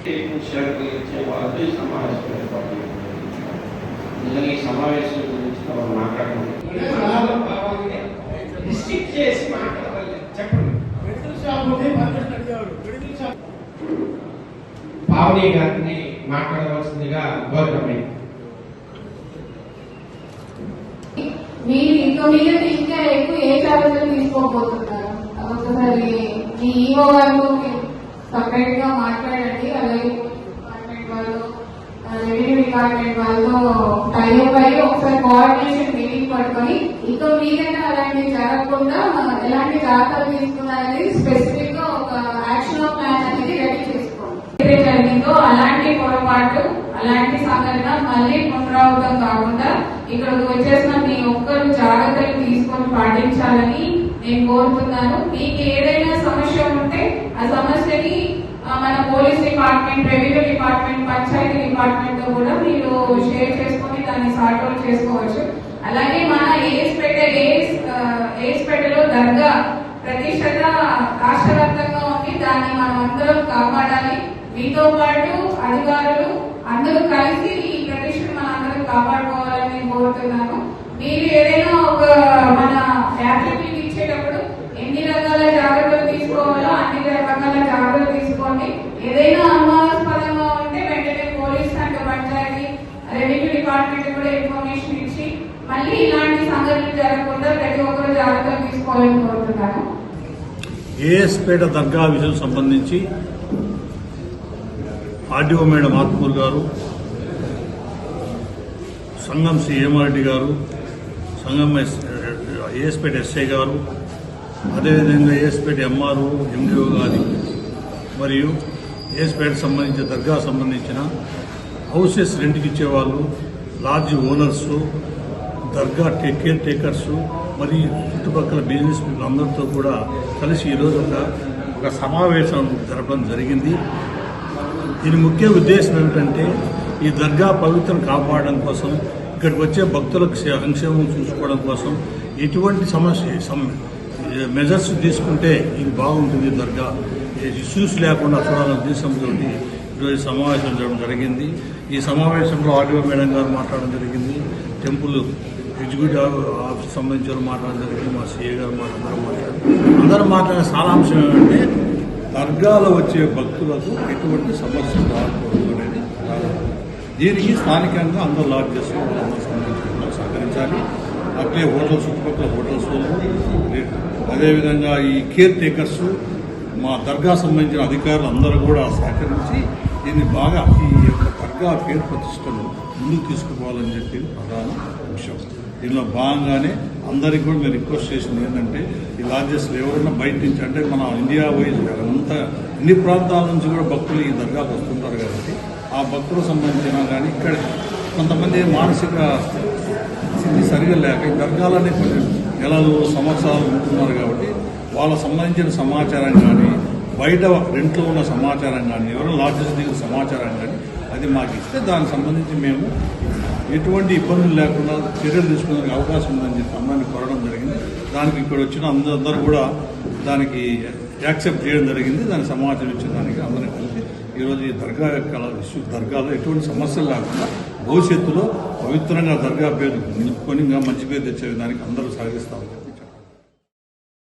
షరతులు ఇచ్చే వాళ్ళతో ఈ సమావేశం ఏర్పాటు నిజంగా ఈ సమావేశం గురించి మనం మాట్లాడడం డిస్ట్రిక్ట్ చేసి మాట్లాడాలి చెప్పండి పావని గారిని మాట్లాడవలసిందిగా కోరడమే మీరు ఇంకా మీరు ఇంకా ఎక్కువ ఏ జాగ్రత్తలు తీసుకోబోతున్నారు? ఒకసారి మీ ఈవో గారు సపరేట్గా మాట్లాడండి. అలాగే డిపార్ట్మెంట్ వాళ్ళు రెవెన్యూ డిపార్ట్మెంట్ వాళ్ళతో టైప్ అయ్యి ఒకసారి కోఆర్డినేషన్ మీటింగ్ పట్టుకొని ఇంకా మీదైనా అలాంటివి జరగకుండా ఎలాంటి జాగ్రత్తలు తీసుకున్నారనేది స్పెసిఫిక్గా ఒక యాక్షన్ ప్లాన్ అనేది రెడీ చేసుకోండి. ఏదైతే జరిగిందో అలాంటి పొరపాటు అలాంటి సంఘటన మళ్ళీ పునరావృతం కాకుండా ఇక్కడికి వచ్చేసిన మీ ఒక్కరు జాగ్రత్తలు తీసుకొని పాటించాలని నేను కోరుతున్నాను. మీకు ఏదైనా సమస్య ఉంటే ఆ సమస్యని మన police department revenue department panchayat డిపార్ట్మెంట్తో కూడా మీరు షేర్ చేసుకొని దాన్ని సార్ట్ అవుట్ చేసుకోవచ్చు. అలాగే మన ఏఎస్పేట ఏఎస్ ఏఎస్పేటలో దర్గా ప్రతిష్టత రాష్ట్ర వ్యాప్తంగా ఉంది. దాన్ని మనం అందరం కాపాడాలి. మీతో పాటు అధికారులు అందరూ కలిసి ఈ ప్రతిష్టను మనం అందరం కాపాడుకోవాలని కోరుతున్నాను. మీరు ఏదైనా ఒక మన ఫ్యామిలీకి ఇచ్చేటప్పుడు ఎన్ని రకాల జాగ్రత్తలు తీసుకోవాలో అన్ని రకాల జాగ్రత్తలు తీసుకోండి ఏదైనా అనుమానాస్పదంగా ఉంటే వెంటనే police and panchayat revenue department కూడా ఇన్ఫర్మేషన్ ఇచ్చి మళ్ళీ ఇలాంటి సంఘటనలు జరగకుండా ప్రతి ఒక్కరు జాగ్రత్తలు తీసుకోవాలని కోరుతున్నాను. ఏఎస్పేట దర్గా విషయం సంబంధించి ఆర్డీఓ మేడం ఆత్మూర్ గారు సంఘం సి హేమారెడ్డి గారు సంఘం ఎస్ ఏఎస్పేట ఎస్ఐ గారు అదేవిధంగా ఏఎస్పేట ఎంఆర్ఓ ఎండిఓ గారి మరియు ఏఎస్పేట సంబంధించిన దర్గా సంబంధించిన హౌసెస్ రెంట్కి ఇచ్చేవాళ్ళు లాడ్జ్ ఓనర్సు దర్గా టేక్ కేర్ టేకర్స్ మరియు చుట్టుపక్కల బిజినెస్ అందరితో కూడా కలిసి ఈరోజు ఒక ఒక సమావేశం జరపడం జరిగింది. దీని ముఖ్య ఉద్దేశం ఏమిటంటే ఈ దర్గా పవిత్రను కాపాడడం కోసం ఇక్కడికి వచ్చే భక్తులకు సంక్షేమం చూసుకోవడం కోసం ఎటువంటి సమస్య మెజర్స్ తీసుకుంటే ఇది బాగుంటుంది దర్గా. ఇష్యూస్ లేకుండా చూడాలనే ఉద్దేశంతో ఈరోజు సమావేశం జరగడం జరిగింది. ఈ సమావేశంలో ఆర్డీఓ మేడం గారు మాట్లాడడం జరిగింది. టెంపుల్ ఎగ్జిక్యూటివ్ ఆఫీస్ సంబంధించిన మాట్లాడడం జరిగింది. మా సీఏ గారు మాట్లాడడం మాట్లాడారు. అందరూ మాట్లాడే సారాంశం ఏమంటే దర్గాలో వచ్చే భక్తులకు ఎటువంటి సమస్య రాకూడదు అనేది దీనికి స్థానికంగా అందరూ లాక్ చేసుకుని అందరూ సంబంధించిన సహకరించాలి. అట్లే హోటల్ చుట్టుపక్కల హోటల్స్ అదేవిధంగా ఈ కేర్ టేకర్స్ మా దర్గా సంబంధించిన అధికారులు అందరూ కూడా సహకరించి దీన్ని బాగా ఈ యొక్క దర్గా పేరు ప్రతిష్టలు ముందుకు తీసుకుపోవాలని చెప్పి ప్రధాన అంశం. దీనిలో భాగంగానే అందరికీ కూడా నేను రిక్వెస్ట్ చేసింది ఏంటంటే ఈ లాడ్జెస్ ఎవరైనా బయట నుంచి అంటే మన ఇండియా వైజ్ అంతా అన్ని ప్రాంతాల నుంచి కూడా భక్తులు ఈ దర్గాకు వస్తుంటారు కాబట్టి ఆ భక్తులకు సంబంధించిన కానీ ఇక్కడ కొంతమంది మానసిక స్థితి సరిగా లేక ఈ దర్గాలనే కొన్ని నెలలు సంవత్సరాలు ఉంటున్నారు కాబట్టి వాళ్ళ సంబంధించిన సమాచారం కానీ బయట రెంట్లో ఉన్న సమాచారం కానీ ఎవరైనా లాడ్జెస్ దిగిన సమాచారం కానీ అది మాకు ఇస్తే దానికి సంబంధించి మేము ఎటువంటి ఇబ్బందులు లేకుండా చర్యలు తీసుకునే అవకాశం ఉందని చెప్పి అందరిని కోరడం జరిగింది. దానికి ఇక్కడ వచ్చిన అందరూ కూడా దానికి యాక్సెప్ట్ చేయడం జరిగింది. దాని సమాచారం ఇచ్చిన దానికి అందరినీ కలిసి ఈరోజు ఈ దర్గా యొక్క ఇష్యూ దర్గాలో ఎటువంటి సమస్యలు లేకుండా భవిష్యత్తులో పవిత్రంగా దర్గా పేరు నిలుపుకొని ఇంకా మంచి పేరు తెచ్చే విధానికి అందరూ సహకరిస్తామని